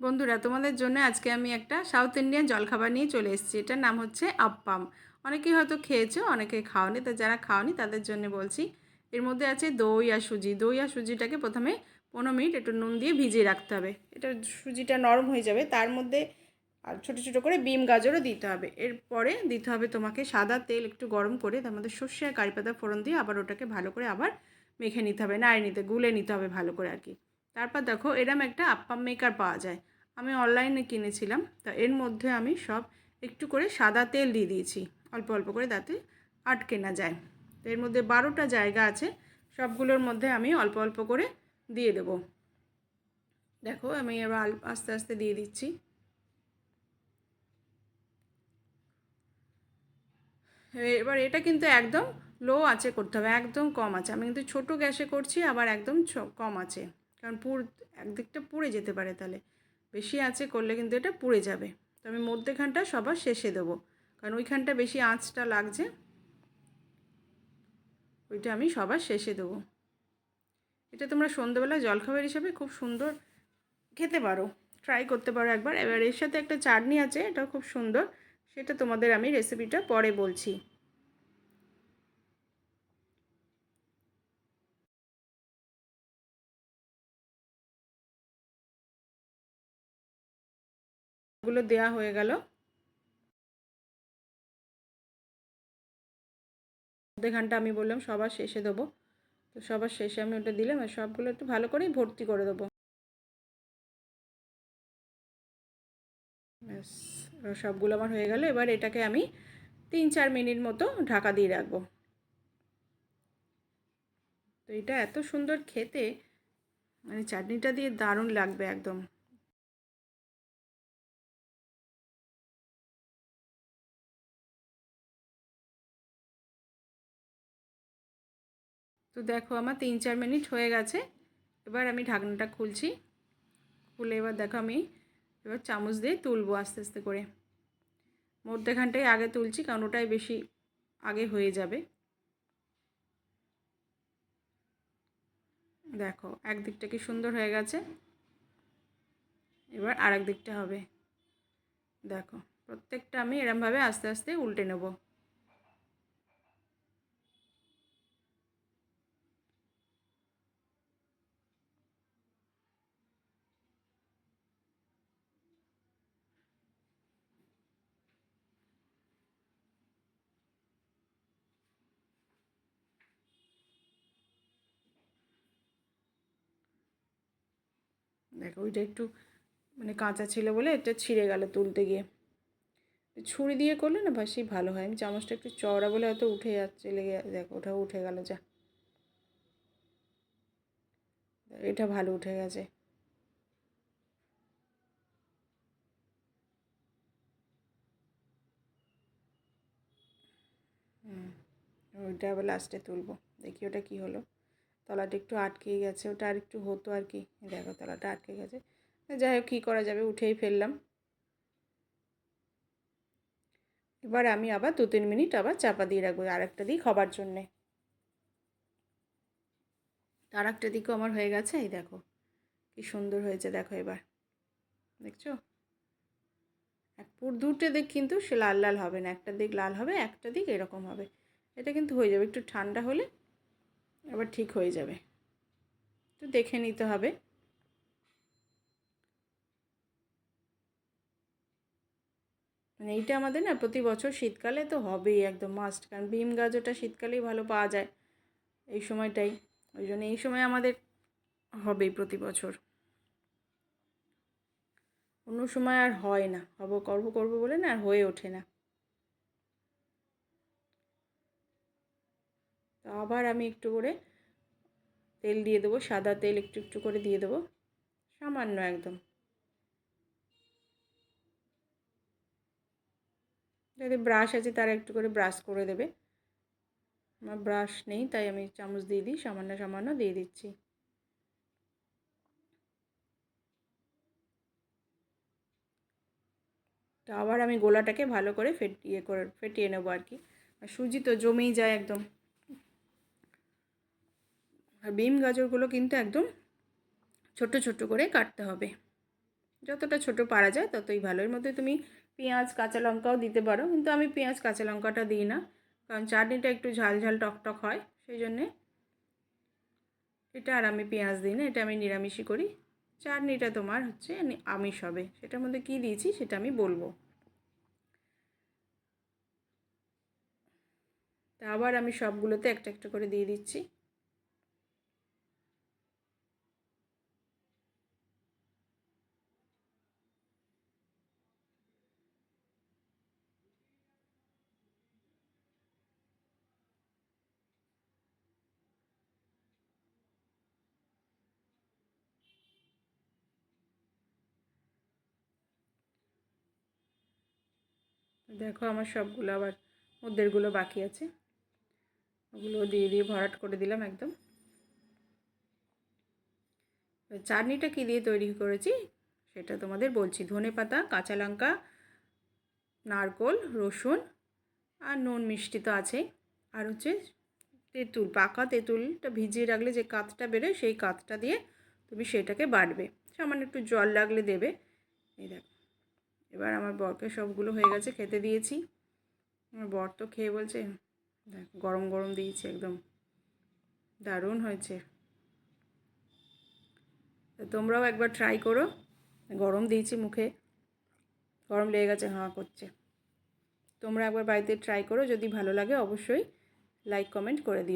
বন্ধুরা, তোমাদের জন্য আজকে আমি একটা সাউথ ইন্ডিয়ান জলখাবার নিয়ে চলে এসেছি। এটার নাম হচ্ছে আপ্পাম অনেকেই হয়তো খেয়েছো, অনেকে খাওনি, তা যারা খাওনি তাদের জন্য বলছি। এর মধ্যে আছে দই আর সুজি। দই আর সুজিটাকে প্রথমে পনেরো মিনিট একটু নুন দিয়ে ভিজিয়ে রাখতে হবে। এটা সুজিটা নরম হয়ে যাবে। তার মধ্যে আর ছোটো ছোটো করে বিম গাজরও দিতে হবে। এরপরে দিতে হবে তোমাকে সাদা তেল একটু গরম করে, তার মধ্যে সর্ষে আর কারি পাতা ফোড়ন দিয়ে আবার ওটাকে ভালো করে আবার মেখে নিতে হবে নাড়ি নিতে, গুলে নিতে হবে ভালো করে আর কি। তারপর দেখো, এরম একটা আপ্পাম মেকার পাওয়া যায়। আমি অনলাইনে কিনেছিলাম, তা এর মধ্যে আমি সব একটু করে সাদা তেল দিয়ে দিয়েছি, অল্প অল্প করে তাতে আটকে না যায়। তো এর মধ্যে বারোটা জায়গা আছে, সবগুলোর মধ্যে আমি অল্প অল্প করে দিয়ে দেব। দেখো, আমি এবার আস্তে আস্তে দিয়ে দিচ্ছি। এবার এটা কিন্তু একদম লো আছে করতে হবে, একদম কম আছে। আমি কিন্তু ছোট গ্যাসে করছি, আবার একদম কম আছে। কারণ পুর, একদিকটা পুড়ে যেতে পারে তাহলে। বেশি আঁচে করলে কিন্তু এটা পুড়ে যাবে। তো আমি মধ্যেখানটা সবার শেষে দেবো। কারণ ওইখানটা বেশি আঁচটা লাগছে। ওইটা আমি সবার শেষে দেবো। এটা তোমরা সন্ধ্যেবেলা জলখাবার হিসাবে খুব সুন্দর খেতে পারো। ট্রাই করতে পারো একবার। এবার এর সাথে একটা চাটনি আছে এটা খুব সুন্দর। সেটা তোমাদের আমি রেসিপিটা পরে বলছি। গুলো দেয়া হয়ে গেল। মধ্যেখানটা আমি বললাম, সবার শেষে দেবো। তো সবার শেষে আমি ওটা দিলাম আর সবগুলো একটু ভালো করেই ভর্তি করে দেবো। ব্যাস সবগুলো আমার হয়ে গেল। এবার এটাকে আমি তিন চার মিনিট মতো ঢাকা দিয়ে রাখব। তো এটা এত সুন্দর খেতে মানে চাটনিটা দিয়ে দারুণ লাগবে একদম। তো দেখো আমার তিন চার মিনিট হয়ে গেছে। এবার আমি ঢাকনাটা খুলছি। খুলে এবার দেখো আমি এবার চামচ দিয়ে তুলবো আস্তে আস্তে করে। মধ্যেখানটাই আগে তুলছি, কারণ ওটাই বেশি আগে হয়ে যাবে। দেখো, একদিকটা কি সুন্দর হয়ে গেছে। এবার আরেক দিকটা হবে। দেখো, প্রত্যেকটা আমি এরমভাবে আস্তে আস্তে উল্টে নেব। দেখো, ওইটা একটু মানে কাঁচা ছিল বলে এটা ছিঁড়ে গেল তুলতে গিয়ে। ছুরি দিয়ে করলে না বেশি ভালো হয়। আমি চামচটা একটু চওড়া বলে হয়তো উঠে যাচ্ছে, লেগে দেখো ওটাও উঠে গেল, যা। এটা ভালো উঠে গেছে। ওইটা আবার লাস্টে তুলবো। দেখি ওটা কী হলো। তলাটা একটু আটকেই গেছে, ওটা আর একটু হতো আর কি। দেখো তলাটা আটকে গেছে। যাই হোক, কী করা যাবে? উঠেই ফেললাম। এবার আমি আবার দু তিন মিনিট আবার চাপা দিয়ে রাখব আরেকটা দিক হবার জন্যে। আর একটা দিকও আমার হয়ে গেছে, এই দেখো। কি সুন্দর হয়েছে, দেখো এবার। দেখছ? এক পুর দুটো দিক কিন্তু সে লাল লাল হবে না, একটা দিক লাল হবে, একটা দিক এরকম হবে। এটা কিন্তু হয়ে যাবে, একটু ঠান্ডা হলে আবার ঠিক হয়ে যাবে। তো দেখে নিতে হবে। মানে এইটা আমাদের না প্রতি বছর শীতকালে তো হবেই একদম মাস্ট কারণ বিম গাজরটা শীতকালেই ভালো পাওয়া যায় এই সময়টাই। ওই জন্য এই সময় আমাদের হবেই প্রতি বছর। অন্য সময় আর হয় না, হব, করব করব বলে না আর হয়ে ওঠে না। তো আবার আমি একটু করে তেল দিয়ে দেবো, সাদা তেল একটু একটু করে দিয়ে দেবো, সামান্য একদম। যদি ব্রাশ আছে তারা একটু করে ব্রাশ করে দেবে। আমার ব্রাশ নেই, তাই আমি চামচ দিয়ে দিই, সামান্য সামান্য দিয়ে দিচ্ছি। তো আবার আমি গোলাটাকে ভালো করে ফেটিয়ে করে, ফেটিয়ে নেব আর কি। সুজি তো জমেই যায় একদম। আর বিম গাজরগুলো কিন্তু একদম ছোট ছোট করে কাটতে হবে। যতটা ছোট পারা যায় ততই ভালো। এর মধ্যে তুমি পেঁয়াজ, কাঁচা লঙ্কাও দিতে পারো, কিন্তু আমি পেঁয়াজ, কাঁচা লঙ্কাটা দিই না। কারণ চাটনিটা একটু ঝাল ঝাল টক টক হয়, সেই জন্যে এটা আর আমি পেঁয়াজ দিই না, এটা আমি নিরামিষই করি। চাটনিটা তোমার হচ্ছে আমিষ হবে। সেটার মধ্যে কী দিয়েছি সেটা আমি বলব। তা আবার আমি সবগুলোতে একটা একটা করে দিয়ে দিচ্ছি। দেখো আমার সবগুলো আবার মধ্যেরগুলো বাকি আছে। ওগুলো দিয়ে দিয়ে ভরাট করে দিলাম একদম। চাটনিটা কী দিয়ে তৈরি করেছি সেটা তোমাদের বলছি। ধনে পাতা, কাঁচা লঙ্কা, নারকোল, রসুন আর নুন মিষ্টি তো আছেই। আর হচ্ছে তেঁতুল, পাকা তেঁতুলটা ভিজিয়ে রাখলে যে কাতটা বেরোয় সেই কাতটা দিয়ে তুমি সেটাকে বাটবে। সামান্য একটু জল লাগলে দেবে। এই দেখো। এবার আমার বরকে সবগুলো হয়ে গেছে, খেতে দিয়েছি। আমার বর তো খেয়ে বলছে, দেখ, গরম গরম দিয়েছে একদম। দারুণ হয়েছে। তোমরাও একবার ট্রাই করো। গরম দিয়েছি মুখে। গরম লেগে গেছে, হাঁ, করছে। তোমরা একবার বাড়িতে ট্রাই করো, যদি ভালো লাগে অবশ্যই লাইক কমেন্ট করে দিও।